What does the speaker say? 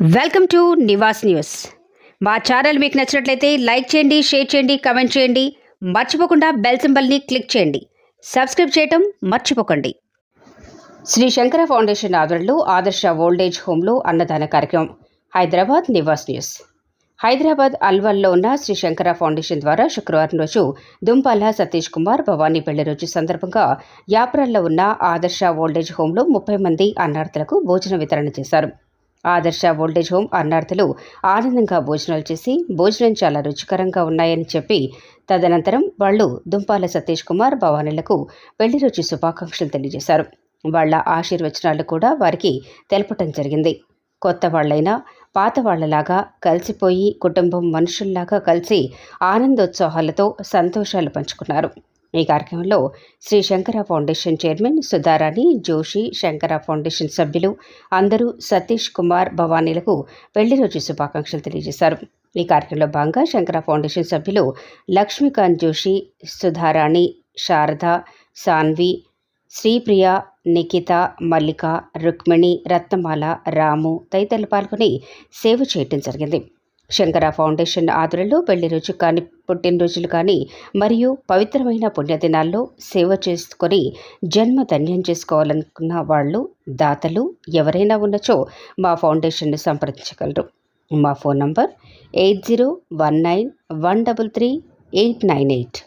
Welcome to Nivas news. మా channel మీకు నచ్చినట్లయితే లైక్ చేయండి షేర్ చేయండి కమెంట్ చేయండి. మర్చిపోకుండా బెల్ సింబల్ని క్లిక్ చేయండి. సబ్స్క్రైబ్ చేయటం మర్చిపోకండి. శ్రీ శంకర ఫౌండేషన్ ఆధ్వర్యంలో ఆదర్శ ఓల్డేజ్ హోంలో అన్నదాన కార్యక్రమం. హైదరాబాద్ నివాస్ న్యూస్. హైదరాబాద్ అల్వల్లో ఉన్న శ్రీ శంకర ఫౌండేషన్ ద్వారా శుక్రవారం రోజు దుంపాల సతీష్ కుమార్ భవానీ పెళ్ళి రోజు సందర్భంగా యాప్రాల్లో ఉన్న ఆదర్శ ఓల్డేజ్ హోంలో ముప్పై మంది అన్నార్థులకు భోజన వితరణ చేశారు. ఆదర్శ ఓల్డేజ్ హోమ్ అన్నార్థులు ఆనందంగా భోజనాలు చేసి భోజనం చాలా రుచికరంగా ఉన్నాయని చెప్పి తదనంతరం వాళ్ళు దుంపాల సతీష్ కుమార్ భవానీలకు పెళ్ళి రోజు శుభాకాంక్షలు తెలియజేశారు. వాళ్ళ ఆశీర్వచనాలు కూడా వారికి తెలపటం జరిగింది. కొత్త వాళ్ళైనా పాత వాళ్ళలాగా కలిసిపోయి కుటుంబం మనుషుల్లాగా కలిసి ఆనందోత్సాహాలతో సంతోషాలు పంచుకున్నారు. ఈ కార్యక్రమంలో Shri Shankara foundation chairman Sudharani Joshi Shankara foundation సభ్యులు అందరూ సతీష్ కుమార్ భవానీలకు పెళ్ళి రోజు శుభాకాంక్షలు తెలియజేశారు. ఈ కార్యక్రమంలో భాగంగా శంకర ఫౌండేషన్ సభ్యులు లక్ష్మీకాంత్ జోషి సుధారాణి శారద సాన్వి శ్రీప్రియ నిఖిత మల్లిక రుక్మిణి రత్నమాల రాము తదితరులు పాల్గొని సేవ చేయటం జరిగింది. శంకర ఫౌండేషన్ ఆధ్వర్యంలో పెళ్ళి రోజు కానీ పుట్టినరోజులు కానీ మరియు పవిత్రమైన పుణ్యదినాల్లో సేవ చేసుకొని జన్మ ధన్యం చేసుకోవాలనుకున్న వాళ్ళు దాతలు ఎవరైనా ఉన్నచో మా ఫౌండేషన్ను సంప్రదించగలరు. మా phone number eight zero one nine one double three eight nine eight.